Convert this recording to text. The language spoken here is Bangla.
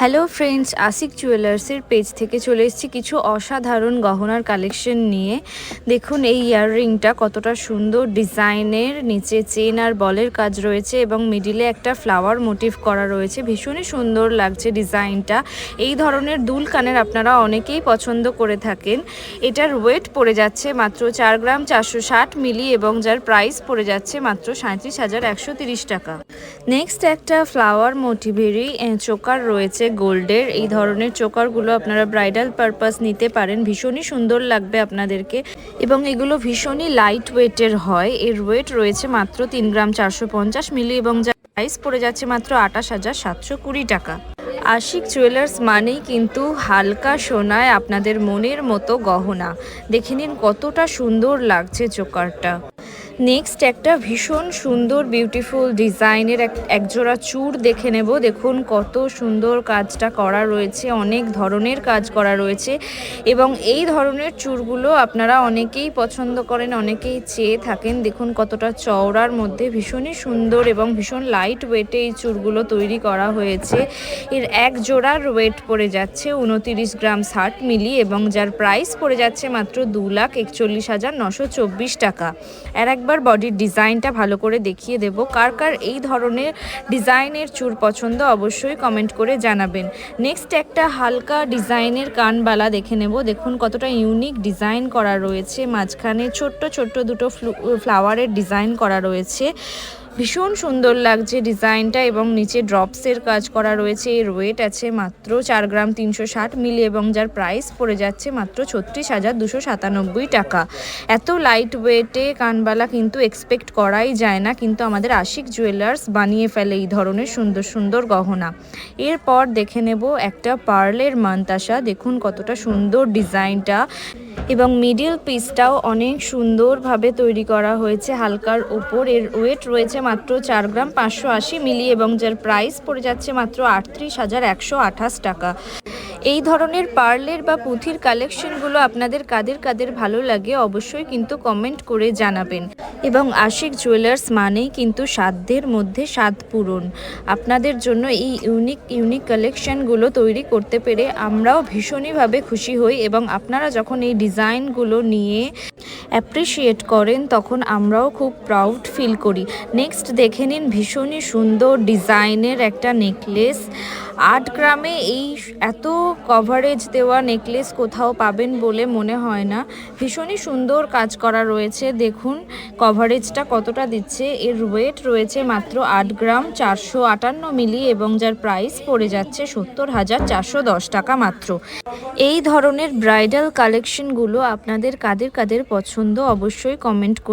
হ্যালো ফ্রেন্ডস আসিক জুয়েলার্সের পেজ থেকে চলে এসেছি কিছু অসাধারণ গহনার কালেকশন নিয়ে। দেখুন, এই ইয়াররিংটা কতটা সুন্দর ডিজাইনের, নিচে চেন আর বলের কাজ রয়েছে এবং মিডিলে একটা ফ্লাওয়ার মোটিভ করা রয়েছে। ভীষণই সুন্দর লাগছে ডিজাইনটা এই ধরনের দুল কানের আপনারা অনেকেই পছন্দ করে থাকেন। এটার ওয়েট পড়ে যাচ্ছে মাত্র চার গ্রাম চারশো ষাট মিলি এবং যার প্রাইস পড়ে যাচ্ছে মাত্র সাঁত্রিশ হাজার একশো তিরিশ টাকা। নেক্সট একটা ফ্লাওয়ার মোটিভেরই চোকার রয়েছে। গোল্ডের। এই ধরনের চোকারগুলো আপনারা ব্রাইডাল পারপাস নিতে পারেন। ভীষণই সুন্দর লাগবে আপনাদেরকে। এবং এগুলো ভীষণই লাইট ওয়েটের হয়। এর ওয়েট রয়েছে মাত্র তিন গ্রাম চারশো পঞ্চাশ মিলি এবং যার প্রাইস পড়ে যাচ্ছে মাত্র আঠাশ হাজার সাতশো কুড়ি টাকা। আশিক জুয়েলার্স মানেই কিন্তু হালকা সোনায় আপনাদের মনের মতো গহনা। দেখে নিন কতটা সুন্দর লাগছে চোকারটা। নেক্সট একটা ভীষণ সুন্দর বিউটিফুল ডিজাইনের এক, একজোড়া চূড় দেখে নেব। দেখুন কত সুন্দর কাজটা করা রয়েছে, অনেক ধরনের কাজ করা রয়েছে এবং এই ধরনের চূড়গুলো আপনারা অনেকেই পছন্দ করেন, অনেকেই চেয়ে থাকেন। দেখুন কতটা চওড়ার মধ্যে ভীষণই সুন্দর এবং ভীষণ লাইট ওয়েটে এই চূড়গুলো তৈরি করা হয়েছে। এর এক জোড়ার ওয়েট পড়ে যাচ্ছে উনতিরিশ গ্রাম ষাট মিলি এবং যার প্রাইস পড়ে যাচ্ছে মাত্র দু লাখ একচল্লিশ হাজার নশো চব্বিশ টাকা। আর একবার বডির ডিজাইনটা ভালো করে দেখিয়ে দেব। কার কার এই ধরনের ডিজাইনের চুর পছন্দ অবশ্যই কমেন্ট করে জানাবেন। নেক্সট একটা হালকা ডিজাইনের কানবালা দেখে নেব। দেখুন কতটা ইউনিক ডিজাইন করা রয়েছে। মাঝখানে ছোট্ট ছোট্ট দুটো ফ্লাওয়ারের ডিজাইন করা রয়েছে। ভীষণ সুন্দর লাগছে ডিজাইনটা এবং নিচে ড্রপসের কাজ করা রয়েছে। এর ওয়েট আছে মাত্র চার গ্রাম তিনশো ষাট মিলি এবং যার প্রাইস পড়ে যাচ্ছে মাত্র ছত্রিশ হাজার দুশো সাতানব্বই টাকা। এত লাইট ওয়েটে কানবালা কিন্তু এক্সপেক্ট করাই যায় না, কিন্তু আমাদের আশিক জুয়েলার্স বানিয়ে ফেলে এই ধরনের সুন্দর সুন্দর গহনা। এরপর দেখে নেব একটা পার্লের মান্তাসা। দেখুন কতটা সুন্দর ডিজাইনটা। এবং মিডিল পিসটাও অনেক সুন্দরভাবে তৈরি করা হয়েছে। হালকার ওপর এর ওয়েট রয়েছে মাত্র চার গ্রাম পাঁচশো আশি মিলি এবং যার প্রাইস পড়ে যাচ্ছে মাত্র আটত্রিশ হাজার একশো আঠাশ টাকা। এই ধরনের পার্লের বা পুঁথির কালেকশনগুলো আপনাদের কাদের কাদের ভালো লাগে অবশ্যই কিন্তু কমেন্ট করে জানাবেন। এবং আশিক জুয়েলার্স মানেই কিন্তু সাধ্যের মধ্যে স্বাদ পূরণ। আপনাদের জন্য এই ইউনিক ইউনিক কালেকশনগুলো তৈরি করতে পেরে আমরাও ভীষণইভাবে খুশি হই এবং আপনারা যখন এই ডিজাইনগুলো নিয়ে অ্যাপ্রিসিয়েট করেন, তখন আমরাও খুব প্রাউড ফিল করি। নেক্সট দেখে নিন ভীষণই সুন্দর ডিজাইনের একটা নেকলেস আট গ্রামে এই এত কভারেজ দেওয়া নেকলেস কোথাও পাবেন বলে মনে হয় না। ভীষণই সুন্দর কাজ করা রয়েছে। দেখুন কভারেজটা কতটা দিচ্ছে। এর ওয়েট রয়েছে মাত্র আট গ্রাম চারশো আটান্ন মিলি এবং যার প্রাইস পড়ে যাচ্ছে সত্তর হাজার চারশো দশ টাকা মাত্র। এই ধরনের ব্রাইডাল কালেকশনগুলো আপনাদের কাদের কাদের পছন্দ অবশ্যই কমেন্ট